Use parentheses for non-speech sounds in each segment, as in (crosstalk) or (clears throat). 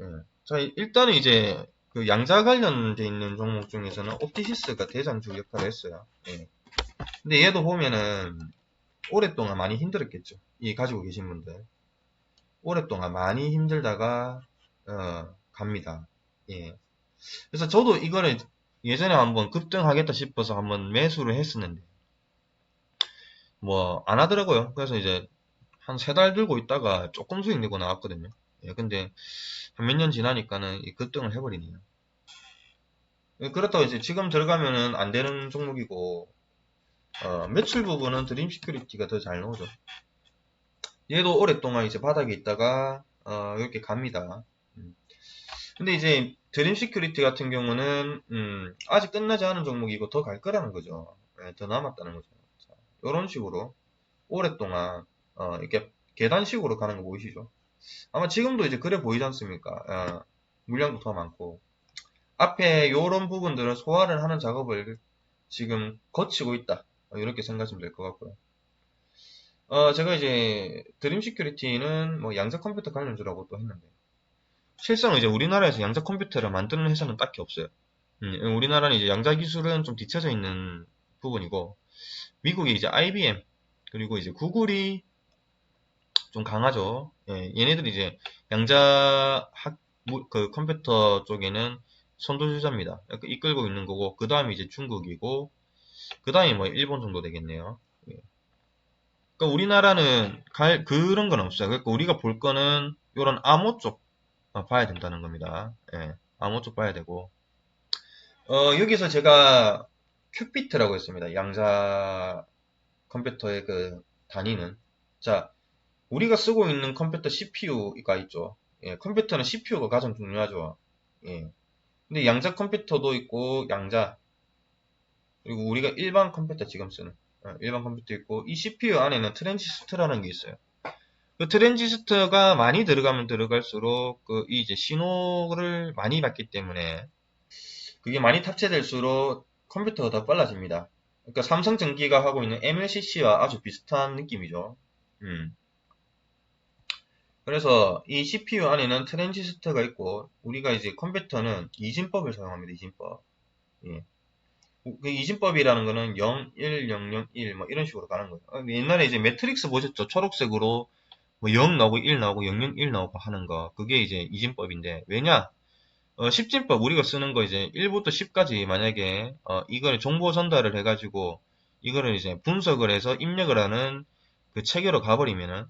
예. 자, 일단은 이제 그 양자 관련돼 있는 종목 중에서는 옵티시스가 대장주 역할을 했어요. 예. 근데 얘도 보면은 오랫동안 많이 힘들었겠죠. 이 가지고 계신 분들. 오랫동안 많이 힘들다가 어, 갑니다. 예. 그래서 저도 이거를 예전에 한번 급등하겠다 싶어서 한번 매수를 했었는데 뭐 안 하더라고요. 그래서 이제 한 세 달 들고 있다가 조금 수익 내고 나왔거든요. 예, 근데 한몇년 지나니까는 이 급등을 해버리네요. 예, 그렇다고 이제 지금 들어가면은 안 되는 종목이고 어, 매출 부분은 드림 시큐리티가 더 잘 나오죠. 얘도 오랫동안 이제 바닥에 있다가 어, 이렇게 갑니다. 음. 근데 이제 드림 시큐리티 같은 경우는 음, 아직 끝나지 않은 종목이고 더 갈 거라는 거죠. 예, 더 남았다는 거죠. 자, 이런 식으로 오랫동안 어, 이렇게 계단식으로 가는 거 보이시죠? 아마 지금도 이제 그래 보이지 않습니까? 어, 물량도 더 많고 앞에 이런 부분들은 소화를 하는 작업을 지금 거치고 있다. 어, 이렇게 생각하시면 될 것 같고요. 어, 제가 이제 드림 시큐리티는 뭐 양자 컴퓨터 관련주라고 또 했는데 실상 이제 우리나라에서 양자 컴퓨터를 만드는 회사는 딱히 없어요. 음, 우리나라는 이제 양자 기술은 좀 뒤쳐져 있는 부분이고 미국이 이제 IBM 그리고 이제 구글이 좀 강하죠. 예, 얘네들이 이제 양자 학, 무- 그 컴퓨터 쪽에는 선도주자입니다. 그 이끌고 있는 거고 그 다음에 이제 중국이고 그 다음에 뭐 일본 정도 되겠네요. 예. 그러니까 우리나라는 갈 그런 건 없어요. 그러니까 우리가 볼 거는 이런 암호 쪽 어, 봐야 된다는 겁니다. 예, 암호 쪽 봐야 되고 어, 여기서 제가 큐피트라고 했습니다. 양자 컴퓨터의 그 단위는 자 우리가 쓰고 있는 컴퓨터 CPU가 있죠. 예, 컴퓨터는 CPU가 가장 중요하죠. 예. 근데 양자 컴퓨터도 있고 양자 그리고 우리가 일반 컴퓨터 지금 쓰는 어, 일반 컴퓨터 있고 이 CPU 안에는 트랜지스터라는 게 있어요. 그 트랜지스터가 많이 들어가면 들어갈수록 그 이제 신호를 많이 받기 때문에 그게 많이 탑재될수록 컴퓨터가 더 빨라집니다. 그러니까 삼성전기가 하고 있는 MLCC와 아주 비슷한 느낌이죠. 음. 그래서 이 CPU 안에는 트랜지스터가 있고 우리가 이제 컴퓨터는 이진법을 사용합니다. 이진법. 예. 그 이진법이라는 거는 0, 1, 0, 0, 1, 뭐 이런 식으로 가는 거예요. 어, 옛날에 이제 매트릭스 보셨죠? 초록색으로 뭐 0 나오고 1 나오고 0, 0, 1 나오고 하는 거. 그게 이제 이진법인데, 왜냐? 어, 10진법 우리가 쓰는 거 이제 1부터 10까지 만약에, 어, 이걸 정보 전달을 해가지고, 이거를 이제 분석을 해서 입력을 하는 그 체계로 가버리면은,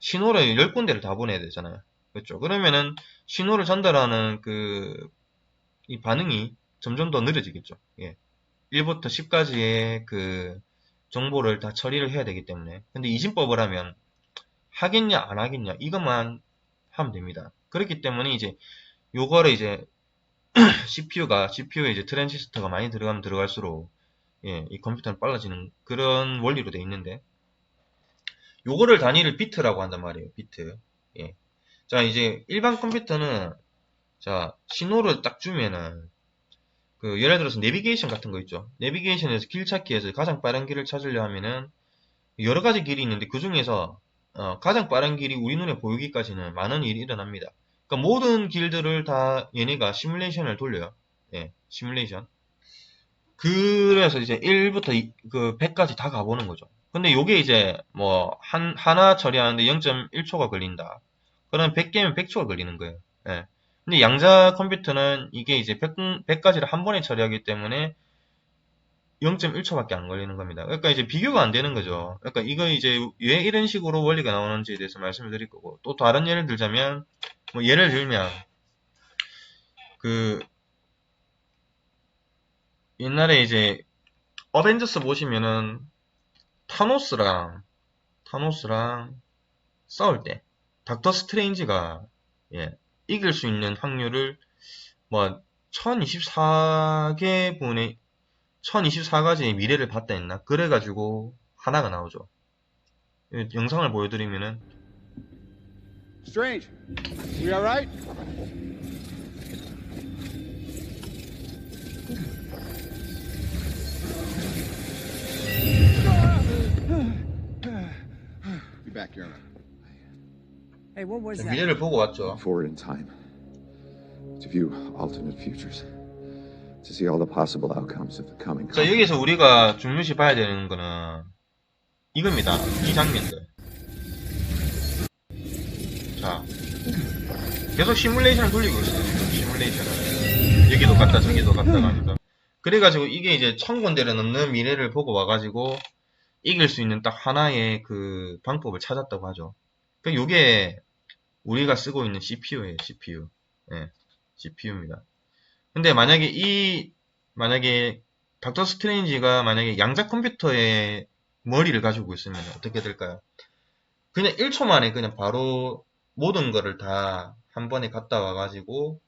신호를 10군데를 다 보내야 되잖아요. 그렇죠? 그러면은, 신호를 전달하는 그, 이 반응이 점점 더 느려지겠죠. 예. 1부터 10까지의 그 정보를 다 처리를 해야 되기 때문에. 근데 이진법을 하면 하겠냐 안 하겠냐 이것만 하면 됩니다. 그렇기 때문에 이제 요거를 이제 (clears throat) CPU가 CPU에 이제 트랜지스터가 많이 들어가면 들어갈수록 예, 이 컴퓨터는 빨라지는 그런 원리로 돼 있는데 요거를 단위를 비트라고 한단 말이에요. 비트. 예. 자, 이제 일반 컴퓨터는 자, 신호를 딱 주면은 그 예를 들어서 내비게이션 같은 거 있죠. 내비게이션에서 길 찾기에서 가장 빠른 길을 찾으려 하면은 여러 가지 길이 있는데 그 중에서 어, 가장 빠른 길이 우리 눈에 보이기까지는 많은 일이 일어납니다. 그러니까 모든 길들을 다 얘네가 시뮬레이션을 돌려요. 예, 시뮬레이션. 그래서 이제 1부터 이- 그 100까지 다 가보는 거죠. 근데 요게 이제 뭐 한, 하나 처리하는데 0.1초가 걸린다. 그러면 100개면 100초가 걸리는 거예요. 예. 근데 양자 컴퓨터는 이게 이제 100, 100 가지를 한 번에 처리하기 때문에 0.1초밖에 안 걸리는 겁니다. 그러니까 이제 비교가 안 되는 거죠. 그러니까 이거 이제 왜 이런 식으로 원리가 나오는지에 대해서 말씀을 드릴 거고 또 다른 예를 들자면 뭐 예를 들면 그 옛날에 이제 어벤져스 보시면은 타노스랑 타노스랑 싸울 때 닥터 스트레인지가 예, 이길 수 있는 확률을 뭐 1024개 분의 1024가지의 미래를 봤다 했나? 그래가지고 하나가 나오죠. 이 영상을 보여드리면은 Strange. We all back, Yerma. Hey, what was that? 미래를 보고 왔죠. Forward in time. to view alternate futures, to see all the possible outcomes of the coming 자, 여기서 우리가 중요시 봐야 되는 거는 이겁니다. 이 장면들. 자, 계속 시뮬레이션을 돌리고 있어요. 시뮬레이션을. 여기도 갔다 저기도 갔다 가면서. 그래가지고 이게 이제 천 군데를 넘는 미래를 보고 와가지고 이길 수 있는 딱 하나의 그 방법을 찾았다고 하죠. 그 요게 우리가 쓰고 있는 CPU예요, CPU. 예, CPU입니다. 근데 만약에 이, 만약에 닥터 스트레인지가 만약에 양자 컴퓨터의 머리를 가지고 있으면 어떻게 될까요? 그냥 1초 만에 그냥 바로 모든 거를 다 한 번에 갔다 와가지고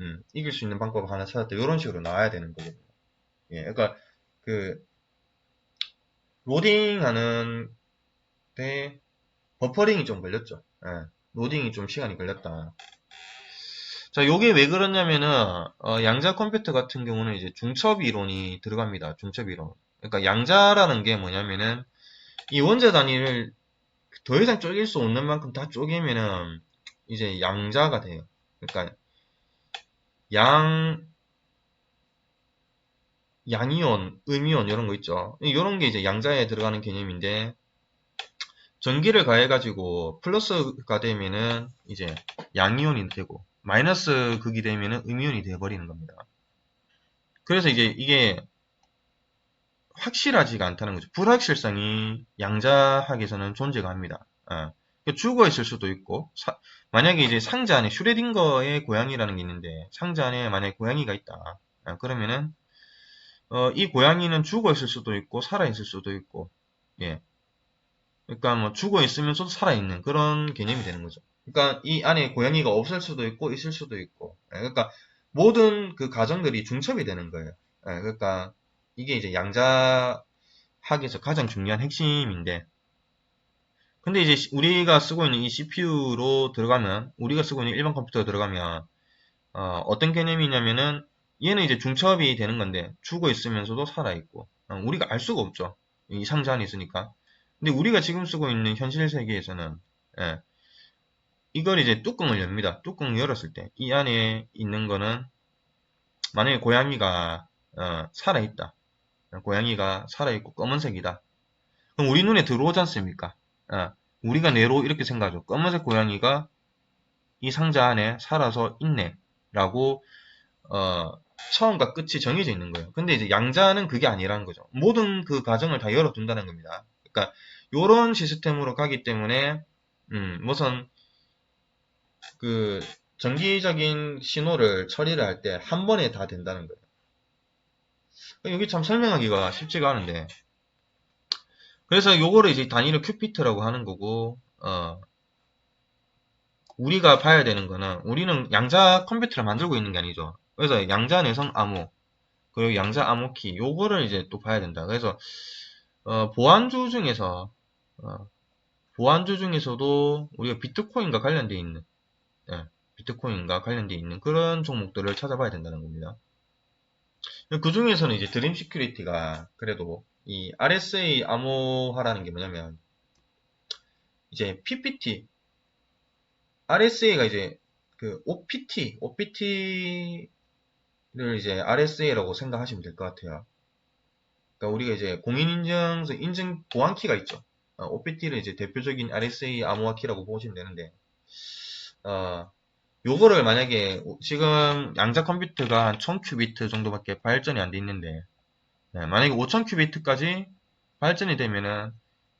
음, 이길 수 있는 방법 하나 찾았다 이런 식으로 나와야 되는 거거든요. 예, 그러니까 그 로딩하는 데 버퍼링이 좀 걸렸죠. 예, 로딩이 좀 시간이 걸렸다. 자, 요게 왜 그러냐면은 어, 양자 컴퓨터 같은 경우는 이제 중첩 이론이 들어갑니다. 중첩 이론. 그러니까 양자라는 게 뭐냐면은 이 원자 단위를 더 이상 쪼갤 수 없는 만큼 다 쪼개면은 이제 양자가 돼요. 그러니까 양 양이온, 음이온 이런 거 있죠. 이런 게 이제 양자에 들어가는 개념인데 전기를 가해가지고 플러스가 되면은 이제 양이온이 되고 마이너스 극이 되면은 음이온이 돼버리는 겁니다. 그래서 이제 이게 확실하지가 않다는 거죠. 불확실성이 양자학에서는 존재가 합니다. 어. 죽어 있을 수도 있고 사- 만약에 이제 상자 안에 슈레딩거의 고양이라는 게 있는데 상자 안에 만약에 고양이가 있다. 어, 그러면은 어, 이 고양이는 죽어 있을 수도 있고 살아 있을 수도 있고 예. 그러니까 뭐 죽어 있으면서도 살아 있는 그런 개념이 되는 거죠. 그러니까 이 안에 고양이가 없을 수도 있고 있을 수도 있고 예, 그러니까 모든 그 가정들이 중첩이 되는 거예요. 예, 그러니까 이게 이제 양자학에서 가장 중요한 핵심인데 근데 이제 시- 우리가 쓰고 있는 이 CPU로 들어가면 우리가 쓰고 있는 일반 컴퓨터가 들어가면 어, 떤 개념이냐면은 얘는 이제 중첩이 되는 건데 죽어 있으면서도 살아 있고 어, 우리가 알 수가 없죠. 이 상자 안에 있으니까. 근데 우리가 지금 쓰고 있는 현실 세계에서는 예, 이걸 이제 뚜껑을 엽니다. 뚜껑을 열었을 때 이 안에 있는 거는 만약에 고양이가 어, 살아 있다. 고양이가 살아 있고 검은색이다. 그럼 우리 눈에 들어오지 않습니까? 어, 우리가 뇌로 이렇게 생각하죠. 검은색 고양이가 이 상자 안에 살아서 있네. 라고, 어, 처음과 끝이 정해져 있는 거예요. 근데 이제 양자는 그게 아니라는 거죠. 모든 그 과정을 다 열어둔다는 겁니다. 그러니까, 요런 시스템으로 가기 때문에, 음, 무슨, 그, 정기적인 신호를 처리를 할 때 한 번에 다 된다는 거예요. 여기 참 설명하기가 쉽지가 않은데, 그래서 요거를 이제 단위를 큐피트라고 하는 거고, 어, 우리가 봐야 되는 거는, 우리는 양자 컴퓨터를 만들고 있는 게 아니죠. 그래서 양자 내성 암호, 그리고 양자 암호키, 요거를 이제 또 봐야 된다. 그래서, 어, 보안주 중에서, 어, 보안주 중에서도 우리가 비트코인과 관련되어 있는, 예, 비트코인과 관련되어 있는 그런 종목들을 찾아봐야 된다는 겁니다. 그 중에서는 이제 드림 시큐리티가 그래도 이 RSA 암호화라는 게 뭐냐면 이제 PPT RSA가 이제 그 OPT OPT 를 이제 RSA라고 생각하시면 될 것 같아요. 그러니까 우리가 이제 공인인증서 인증 보안키가 있죠. 어, OPT를 이제 대표적인 RSA 암호화 키라고 보시면 되는데 어, 요거를 만약에 지금 양자 컴퓨터가 한 1000큐비트 정도밖에 발전이 안 돼 있는데 네, 만약에 5000큐비트까지 발전이 되면은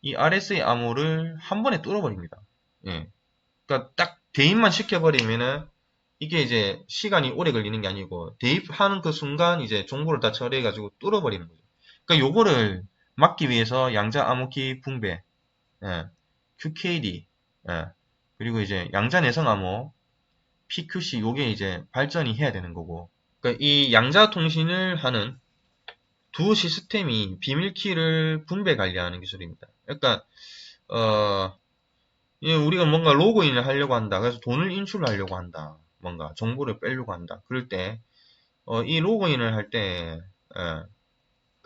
이 RSA 암호를 한 번에 뚫어버립니다. 예. 그러니까 딱 대입만 시켜버리면은 이게 이제 시간이 오래 걸리는 게 아니고 대입하는 그 순간 이제 정보를 다 처리해가지고 뚫어버리는 거죠. 그러니까 요거를 막기 위해서 양자 암호키 붕괴, 예, QKD, 예, 그리고 이제 양자 내성 암호, PQC 요게 이제 발전이 해야 되는 거고. 그러니까 이 양자 통신을 하는 두 시스템이 비밀키를 분배 관리하는 기술입니다. 그러니까 어 예, 우리가 뭔가 로그인을 하려고 한다. 그래서 돈을 인출하려고 한다. 뭔가 정보를 빼려고 한다. 그럴 때 어, 이 로그인을 할때그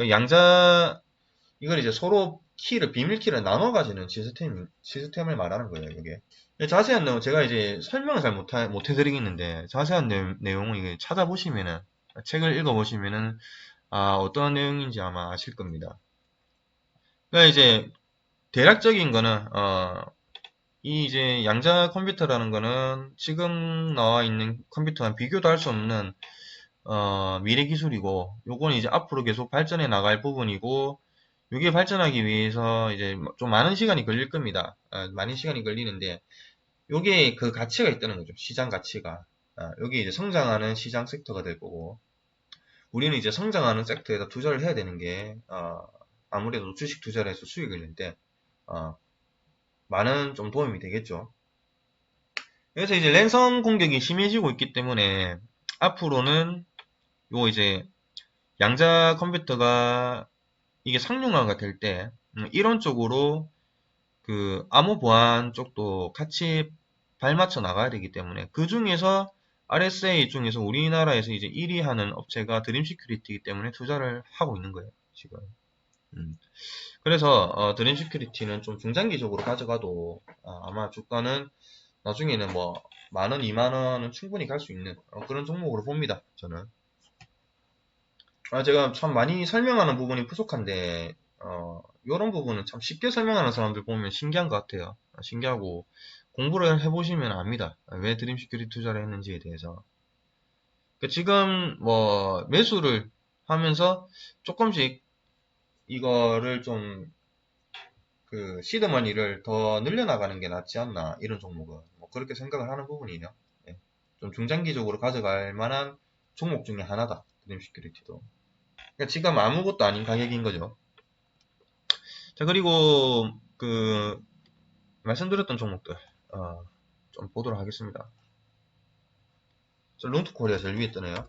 양자 이걸 이제 서로 키를 비밀 키를 나눠 가지는 시스템 시스템을 말하는 거예요. 이게 자세한 내용 제가 이제 설명을 잘 못해 못 해드리겠는데 자세한 내, 내용을 찾아보시면은 책을 읽어보시면은 아 어떤 내용인지 아마 아실 겁니다. 그러니까 이제 대략적인 거는 어, 이 이제 양자 컴퓨터라는 거는 지금 나와 있는 컴퓨터와 비교도 할 수 없는 어, 미래 기술이고 요거는 이제 앞으로 계속 발전해 나갈 부분이고 요게 발전하기 위해서 이제 뭐좀 많은 시간이 걸릴 겁니다. 아, 많은 시간이 걸리는데 요게 그 가치가 있다는 거죠. 시장 가치가. 아, 여기 이제 성장하는 시장 섹터가 될 거고 우리는 이제 성장하는 섹터에다 투자를 해야 되는 게 어, 아무래도 주식 투자를 해서 수익을 낼때 어, 많은 좀 도움이 되겠죠. 그래서 이제 랜선 공격이 심해지고 있기 때문에 앞으로는 요 이제 양자 컴퓨터가 이게 상용화가 될때 음, 이런 쪽으로 그 암호 보안 쪽도 같이 발맞춰 나가야 되기 때문에 그 중에서 RSA 중에서 우리나라에서 이제 1위 하는 업체가 드림 시큐리티이기 때문에 투자를 하고 있는 거예요, 지금. 음. 그래서 어, 드림 시큐리티는 좀 중장기적으로 가져가도 아, 아마 주가는 나중에는 뭐 만원, 이만원은 충분히 갈 수 있는 어, 그런 종목으로 봅니다. 저는. 아, 제가 참 많이 설명하는 부분이 부족한데 어, 이런 부분은 참 쉽게 설명하는 사람들 보면 신기한 것 같아요. 아, 신기하고 공부를 해보시면 압니다. 아, 왜 드림 시큐리티 투자를 했는지에 대해서. 그 지금 뭐 매수를 하면서 조금씩 이거를 좀 그 시드머니를 더 늘려나가는 게 낫지 않나 이런 종목은 뭐 그렇게 생각을 하는 부분이에요. 예. 좀 중장기적으로 가져갈 만한 종목 중에 하나다. 드림 시큐리티도. 그러니까 지금 아무것도 아닌 가격인 거죠. 자 그리고 그 말씀드렸던 종목들 어, 좀 보도록 하겠습니다. 저 롱투 코리아 제일 위에 뜨네요.